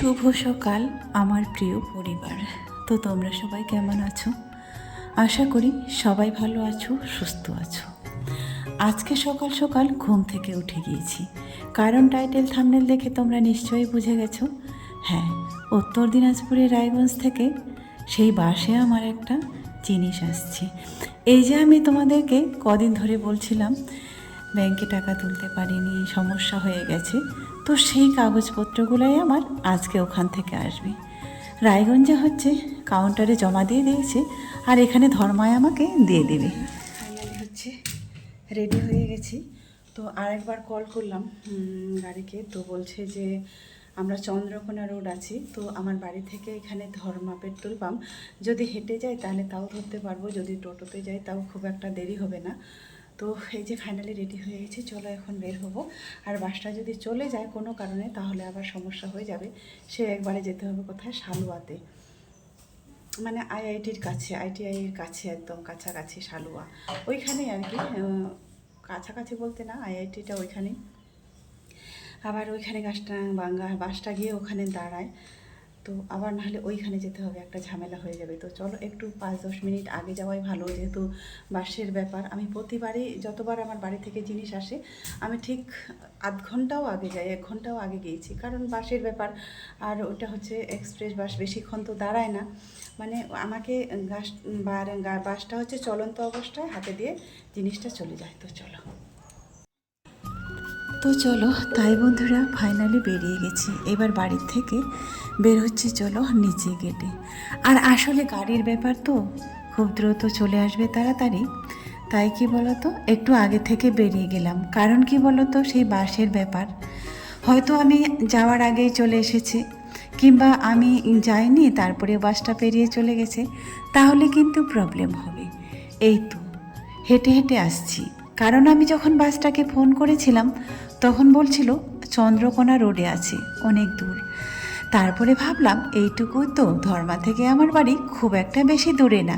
শুভ সকাল, আমার প্রিয় পরিবার। তো তোমরা সবাই কেমন আছো? আশা করি সবাই ভালো আছো, সুস্থ আছো। আজকে সকাল সকাল ঘুম থেকে উঠে গিয়েছি। কারণ টাইটেল থামনেল দেখে তোমরা নিশ্চয়ই বুঝে গেছো। হ্যাঁ উত্তর দিনাজপুরের রায়গঞ্জ থেকে সেই বাসে আমার একটা জিনিস আসছে। এই যে আমি তোমাদেরকে কদিন ধরে বলছিলাম, ব্যাংকে টাকা তুলতে পারিনি, সমস্যা হয়ে গেছে। তো সেই কাগজপত্রগুলোই আমার আজকে ওখান থেকে আসবে। রায়গঞ্জে হচ্ছে কাউন্টারে জমা দিয়ে দিয়েছে, আর এখানে ধর্মায় আমাকে দিয়ে দেবে। হচ্ছে রেডি হয়ে গেছি। তো আরেকবার কল করলাম গাড়িকে। তো বলছে যে, আমরা চন্দ্রকোনা রোড আছি, তো আমার বাড়ি থেকে এখানে ধর্মা পেট্রোল পাম্প। যদি হেঁটে যাই তাহলে তাও ধরতে পারব, যদি টোটোতে যাই তাও খুব একটা দেরি হবে না। তো এই যে ফাইনালি রেডি হয়ে গেছি, চলো এখন বের হব। আর বাসটা যদি চলে যায় কোনো কারণে, তাহলে আবার সমস্যা হয়ে যাবে। সে একবারে যেতে হবে কোথায়? শালুয়াতে। মানে আইআইটির কাছে, আইটিআইয়ের কাছে একদম কাছাকাছি শালুয়া। ওইখানেই আর কি কাছাকাছি বলতে না, আইআইটিটা ওইখানেই। আবার ওইখানে গাছটা, বাঙ্গা বাসটা গিয়ে ওখানে দাঁড়ায়। তো আবার নাহলে ওইখানে যেতে হবে, একটা ঝামেলা হয়ে যাবে। তো চলো একটু পাঁচ দশ মিনিট আগে যাওয়াই ভালো, যেহেতু বাসের ব্যাপার। আমি প্রতিবারই যতবার আমার বাড়ি থেকে জিনিস আসে, আমি ঠিক আধ ঘন্টাও আগে যাই, এক ঘন্টাও আগে গিয়েছি। কারণ বাসের ব্যাপার, আর ওটা হচ্ছে এক্সপ্রেস বাস, বেশিক্ষণ তো দাঁড়ায় না। মানে আমাকে গাছ বাসটা হচ্ছে চলন্ত অবস্থায় হাতে দিয়ে জিনিসটা চলে যায়। তো চলো। তো চলো, তাই বন্ধুরা ফাইনালি বেরিয়ে গেছি। এবার বাড়ির থেকে বের হচ্ছে, চলো নিচে গেটে। আর আসলে গাড়ির ব্যাপার তো, খুব দ্রুত চলে আসবে তাড়াতাড়ি। তাই কি বলতো, একটু আগে থেকে বেরিয়ে গেলাম। কারণ কি বলতো, সেই বাসের ব্যাপার। হয়তো আমি যাওয়ার আগেই চলে এসেছি, কিংবা আমি যাইনি তারপরে বাসটা পেরিয়ে চলে গেছে। তাহলে কিন্তু প্রবলেম হবে। এই তো, হেঁটে হেঁটে আসছি। কারণ আমি যখন বাসটাকে ফোন করেছিলাম তখন বলছিল, চন্দ্রকোনা রোডে আছে, অনেক দূর। তারপরে ভাবলাম, এইটুকুই তো, ধর্মা থেকে আমার বাড়ি খুব একটা বেশি দূরে না।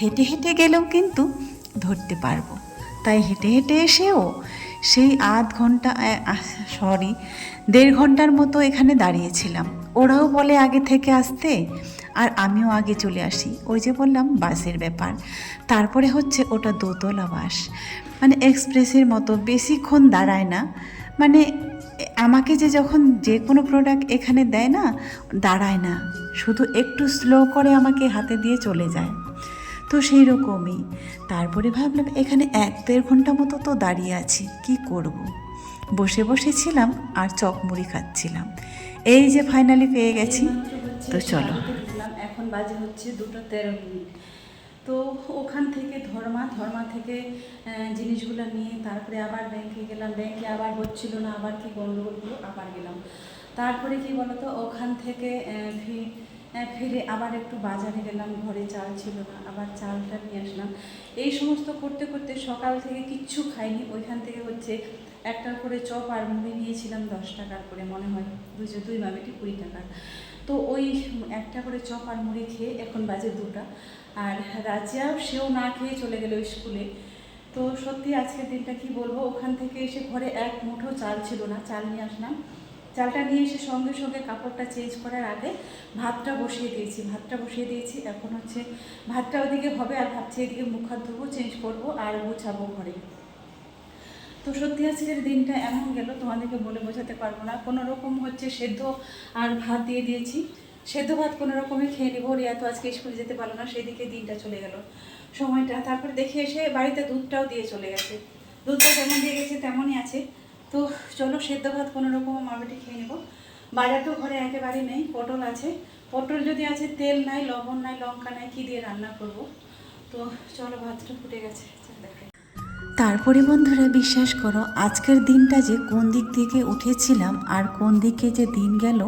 হেঁটে হেঁটে গেলেও কিন্তু ধরতে পারব। তাই হেঁটে হেঁটে এসেও সেই আধ ঘণ্টা সরি, দেড় ঘণ্টার মতো এখানে দাঁড়িয়েছিলাম। ওরাও বলে আগে থেকে আসতে, আর আমিও আগে চলে আসি। ওই যে বললাম, বাসের ব্যাপার। তারপরে হচ্ছে ওটা দোতলা বাস। মানে এক্সপ্রেসের মতো বেশিক্ষণ দাঁড়ায় না। মানে আমাকে যে যখন যে কোনো প্রোডাক্ট এখানে দেয় না, দাঁড়ায় না। শুধু একটু স্লো করে আমাকে হাতে দিয়ে চলে যায়। তো সেই রকমই। তারপরে ভাবলাম, এখানে এক দেড় ঘণ্টা মতো তো দাঁড়িয়ে আছি, কি করব। বসে বসেছিলাম আর চপ মুড়ি খাচ্ছিলাম। এই যে ফাইনালি পেয়ে গেছি। তো চলো। এখন বাজে হচ্ছে দুটো তেরো মিনিট। তো ওখান থেকে ধর্মা ধর্মা থেকে জিনিসগুলো নিয়ে তারপরে আবার ব্যাংকে গেলাম। ব্যাংকে আবার হচ্ছিল না, আবার কি গন্ডগোল হলো আবার গেলাম। তারপরে কি বলতো, ওখান থেকে ফিরে আবার একটু বাজারে গেলাম, ঘরে চাল ছিল না, আবার চালটা নিয়ে আসলাম। এই সমস্ত করতে করতে সকাল থেকে কিচ্ছু খাইনি। ওইখান থেকে হচ্ছে একটার করে চপ আর মুড়ি নিয়েছিলাম দশ টাকার করে, মনে হয়। দুজো দুই মামিটি কুড়ি টাকার তো ওই একটা করে চপ আর মুড়ি খেয়ে এখন বাজে দুটা। আর রাজিয়াও সেও না খেয়ে চলে গেল স্কুলে। তো সত্যি আজকের দিনটা কি বলব? ওখান থেকে এসে ঘরে এক মুঠো চাল ছিল না, চাল নিয়ে আসলাম। চালটা নিয়ে এসে সঙ্গে সঙ্গে কাপড়টা চেঞ্জ করার আগে ভাতটা বসিয়ে দিয়েছি। ভাতটা বসিয়ে দিয়েছি, এখন হচ্ছে ভাতটা ওদিকে হবে আর ভাবছি এদিকে মুখ হাত ধোবো, চেঞ্জ করব আর গোছাবো ঘরে। তো সত্যি আজকের দিনটা এমন গেল, তোমাদেরকে বলে বোঝাতে পারব না। কোনো রকম হচ্ছে সেদ্ধ আর ভাত দিয়ে দিয়েছি। সেদ্ধ ভাত কোনো রকমে খেয়ে নেব, রিয়া তো আজকে স্কুলে যেতে পারল না, সেদিকে দিনটা চলে গেল। সময়টা তারপরে দেখে এসে বাড়িতে দুধটাও দিয়ে চলে গেছে। দুধটা যেমন দিয়ে গেছে তেমনই আছে। তো চলো সেদ্ধ ভাত কোনো রকম মামিটি খেয়ে নেব। বাজার তো ঘরে একেবারেই নেই, পটল আছে। পটল যদি আছে, তেল নাই, লবণ নাই, লঙ্কা নাই, কী দিয়ে রান্না করব? তো চলো ভাতটা ফুটে গেছে দেখাই। তারপরে বন্ধুরা বিশ্বাস করো, আজকের দিনটা যে কোন দিক থেকে উঠেছিলাম আর কোন দিকে যে দিন গেল,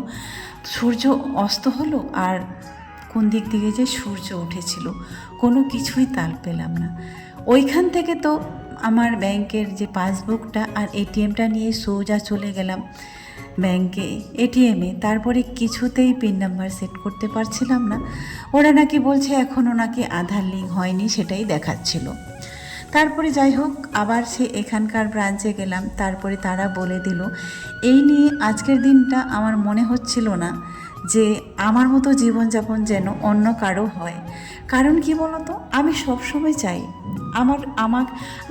সূর্য অস্ত হলো আর কোন দিক থেকে যে সূর্য উঠেছিল, কোনো কিছুই তাল পেলাম না। ওইখান থেকে তো আমার ব্যাংকের যে পাসবুকটা আর এটিএমটা নিয়ে সোজা চলে গেলাম ব্যাংকে, এটিএমে। তারপরে কিছুতেই পিন নাম্বার সেট করতে পারছিলাম না। ওরা নাকি বলছে এখনও নাকি আধার লিঙ্ক হয়নি সেটাই দেখাচ্ছিল। তারপরে যাই হোক, আবার সে এখানকার ব্রাঞ্চে গেলাম। তারপরে তারা বলে দিল, এই নিয়ে আজকের দিনটা আমার মনে হচ্ছিল না যে আমার মতো জীবনযাপন যেন অন্য কারও হয়। কারণ কি বলতো, আমি সবসময় চাই আমার আমার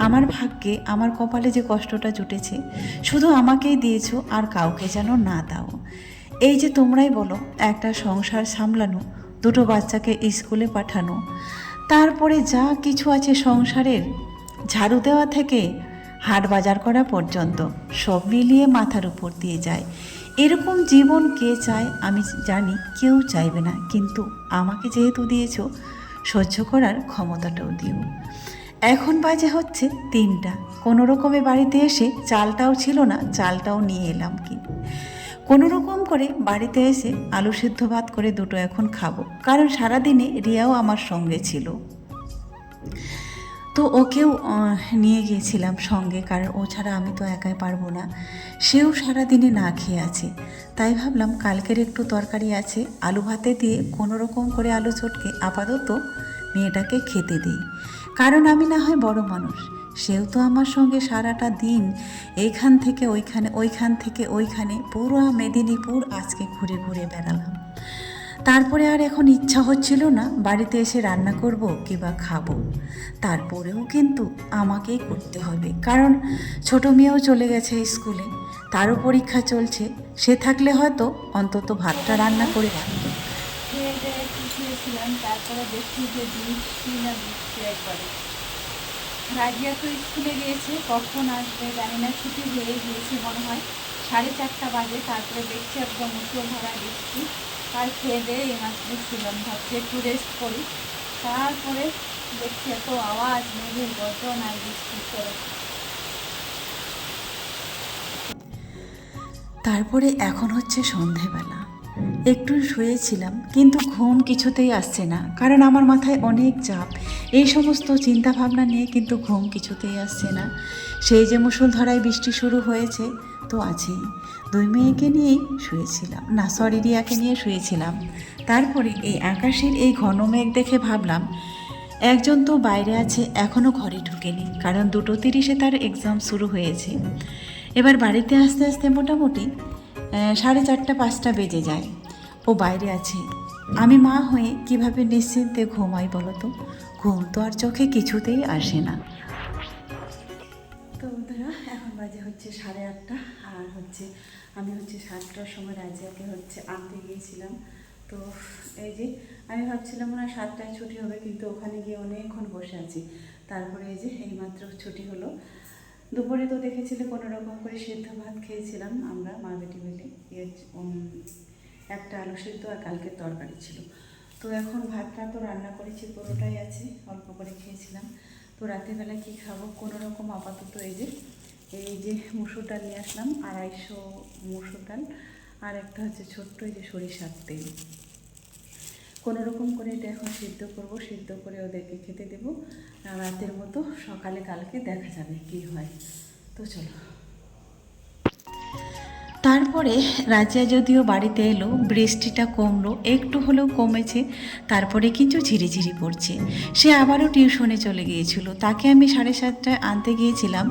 আমার ভাগ্যে, আমার কপালে যে কষ্টটা জুটেছে, শুধু আমাকেই দিয়েছ আর কাউকে যেন না দাও। এই যে তোমরাই বলো, একটা সংসার সামলানো, দুটো বাচ্চাকে স্কুলে পাঠানো, তারপরে যা কিছু আছে সংসারের ঝাড়ু দেওয়া থেকে হাট বাজার করা পর্যন্ত সব মিলিয়ে মাথার উপর দিয়ে যায়। এরকম জীবন কে চায় আমি জানি কেউ চাইবে না, কিন্তু আমাকে যেহেতু দিয়েছ, সহ্য করার ক্ষমতাটাও দিও। এখন বাজে হচ্ছে তিনটা। কোনো রকমে বাড়িতে এসে চালটাও ছিল না, চালটাও নিয়ে এলাম কি? কোনো রকম করে বাড়িতে এসে আলু সিদ্ধ ভাত করে দুটো এখন খাব, কারণ সারাদিনে রিয়াও আমার সঙ্গে ছিল। তো ওকেও নিয়ে গিয়েছিলাম সঙ্গে, কারণ ও ছাড়া আমি তো একাই পারব না। সেও সারাদিনে না খেয়ে আছে। তাই ভাবলাম কালকের একটু তরকারি আছে, আলু ভাতে দিয়ে কোনো রকম করে আলু চটকে আপাতত মেয়েটাকে খেতে দিই। কারণ আমি না হয় বড় মানুষ। সেও তো আমার সঙ্গে সারাটা দিন এইখান থেকে ওইখানে, ওইখান থেকে ওইখানে, পুরো মেদিনীপুর আজকে ঘুরে ঘুরে বেড়ালাম। তারপরে আর এখন ইচ্ছা হচ্ছিল না বাড়িতে এসে রান্না করব কিংবা খাব। তারপরেও কিন্তু আমাকেই করতে হবে। কারণ ছোট মেয়েও চলে গেছে স্কুলে, তারও পরীক্ষা চলছে। সে থাকলে হয়তো অন্তত ভাতটা রান্না করে রাখতো। তারপরে দেখি যে রাজিয়া তো স্কুলে গিয়েছে, কখন আসবে জানি না, ছুটি হয়ে গিয়েছে মনে হয়। সাড়ে চারটা বাজে, তারপরে দেখছি একদম মুসলো ধরা বৃষ্টি আর খেয়ে দিয়ে মাছ ছিলাম ভাবছি একটু রেস্ট করি। তারপরে দেখছি এত আওয়াজ, মেঘের গর্জন আর বৃষ্টি করে তারপরে এখন হচ্ছে সন্ধেবেলা। একটু শুয়েছিলাম, কিন্তু ঘুম কিছুতেই আসছে না, কারণ আমার মাথায় অনেক চাপ। এই সমস্ত চিন্তা ভাবনা নিয়ে কিন্তু ঘুম কিছুতেই আসছে না। সেই যে মুসুলধারায় বৃষ্টি শুরু হয়েছে, তো আছেই। দুই মেয়েকে নিয়েই শুয়েছিলাম। না সরি রিয়াকে নিয়ে শুয়েছিলাম। তারপরে এই আকাশের এই ঘন মেঘ দেখে ভাবলাম, একজন তো বাইরে আছে এখনও ঘরে ঢুকেনি, কারণ দুটো তিরিশে তার এক্সাম শুরু হয়েছে। এবার বাড়িতে আসতে আসতে মোটামুটি সাড়ে চারটা, পাঁচটা বেজে যায়। ও বাইরে আছে। আমি মা হয়ে কীভাবে নিশ্চিন্তে ঘুমাই বলো তো? ঘুম তো আর চোখে কিছুতেই আসে না। তো বন্ধুরা, এখন বাজে হচ্ছে সাড়ে আটটা, আর হচ্ছে আমি হচ্ছে সাতটার সময় রাজিয়াকে হচ্ছে আনতে গিয়েছিলাম। তো এই যে, আমি ভাবছিলাম না সাতটায় ছুটি হবে, কিন্তু ওখানে গিয়ে অনেকক্ষণ বসে আছি। তারপরে এই যে, এইমাত্র ছুটি হলো। দুপুরে তো দেখেছিলে কোনো রকম করে সেদ্ধ ভাত খেয়েছিলাম আমরা মা বেটি মিলে। ইয়ে, একটা আলু সেদ্ধ আর কালকের তরকারি ছিল। তো এখন ভাতটা তো রান্না করেছি পুরোটাই আছে অল্প করে খেয়েছিলাম। তো রাতেরবেলা কী খাব? কোনো রকম আপাতত এই যে এই যে মুসুর ডাল নিয়ে আসলাম আড়াইশো মুসুর ডাল আর একটা হচ্ছে ছোট্ট এই যে সরিষার তেল। কোনো রকম করে এটা এখন সিদ্ধ করব, সিদ্ধ করে ওদেরকে খেতে দেবো। রাতের মতো সকালে কালকে দেখা যাবে কি হয়। তো চলো। তারপরে রাজিয়া যদিও বাড়িতে এলো, বৃষ্টিটা কমলো, একটু হলেও কমেছে, তারপরে কিন্তু ঝিরিঝিরি পড়ছে সে আবারও টিউশনে চলে গিয়েছিল। তাকে আমি সাড়ে সাতটায় আনতে গিয়েছিলাম।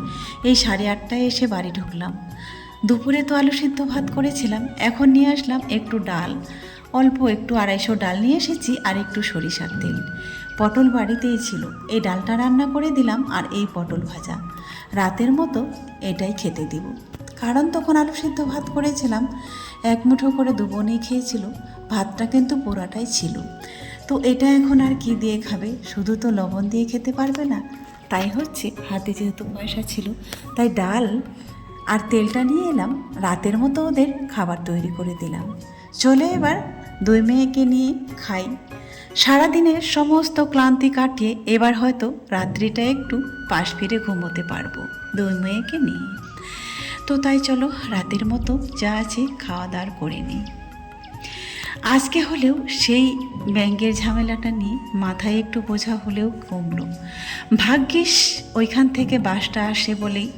এই সাড়ে আটটায় এসে বাড়ি ঢুকলাম। দুপুরে তো আলু সিদ্ধ ভাত করেছিলাম। এখন নিয়ে আসলাম একটু ডাল। অল্প একটু আড়াইশো ডাল নিয়ে এসেছি আর একটু সরিষার তেল। পটল বাড়িতেই ছিল। এই ডালটা রান্না করে দিলাম আর এই পটল ভাজা। রাতের মতো এটাই খেতে দিব। কারণ তখন আলু সিদ্ধ ভাত করেছিলাম। এক মুঠো করে দুবনেই খেয়েছিল। ভাতটা কিন্তু পোড়াটাই ছিল। তো এটা এখন আর কি দিয়ে খাবে? শুধু তো লবণ দিয়ে খেতে পারবে না। তাই হচ্ছে, হাতে যেহেতু পয়সা ছিল, তাই ডাল আর তেলটা নিয়ে এলাম। রাতের মতো ওদের খাবার তৈরি করে দিলাম। চলে এবার দুই মেয়েকে নিয়ে খাই। সারাদিনের সমস্ত ক্লান্তি কাটিয়ে এবার হয়তো রাত্রিটা একটু পাশ ফিরে ঘুমোতে পারব দুই মেয়েকে নিয়ে। তো তাই চলো রাতের মতো যা আছে খাওয়া দাওয়ার করে নিই। আজকে হলেও সেই ব্যাঙ্গের ঝামেলাটা নিয়ে মাথায় একটু বোঝা হলেও কমলো। ভাগ্যিস ওইখান থেকে বাসটা আসে বলেই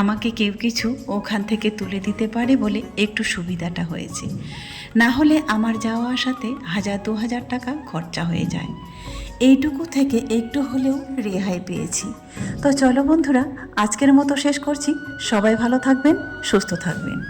আমাকে কেউ কিছু ওখান থেকে তুলে দিতে পারে বলে একটু সুবিধাটা হয়েছে। না হলে আমার যাওয়া আসাতে হাজার দু হাজার টাকা খরচা হয়ে যায়। এইটুকু থেকে একটু হলেও রেহাই পেয়েছি। তো চলো বন্ধুরা, আজকের মতো শেষ করছি। সবাই ভালো থাকবেন, সুস্থ থাকবেন।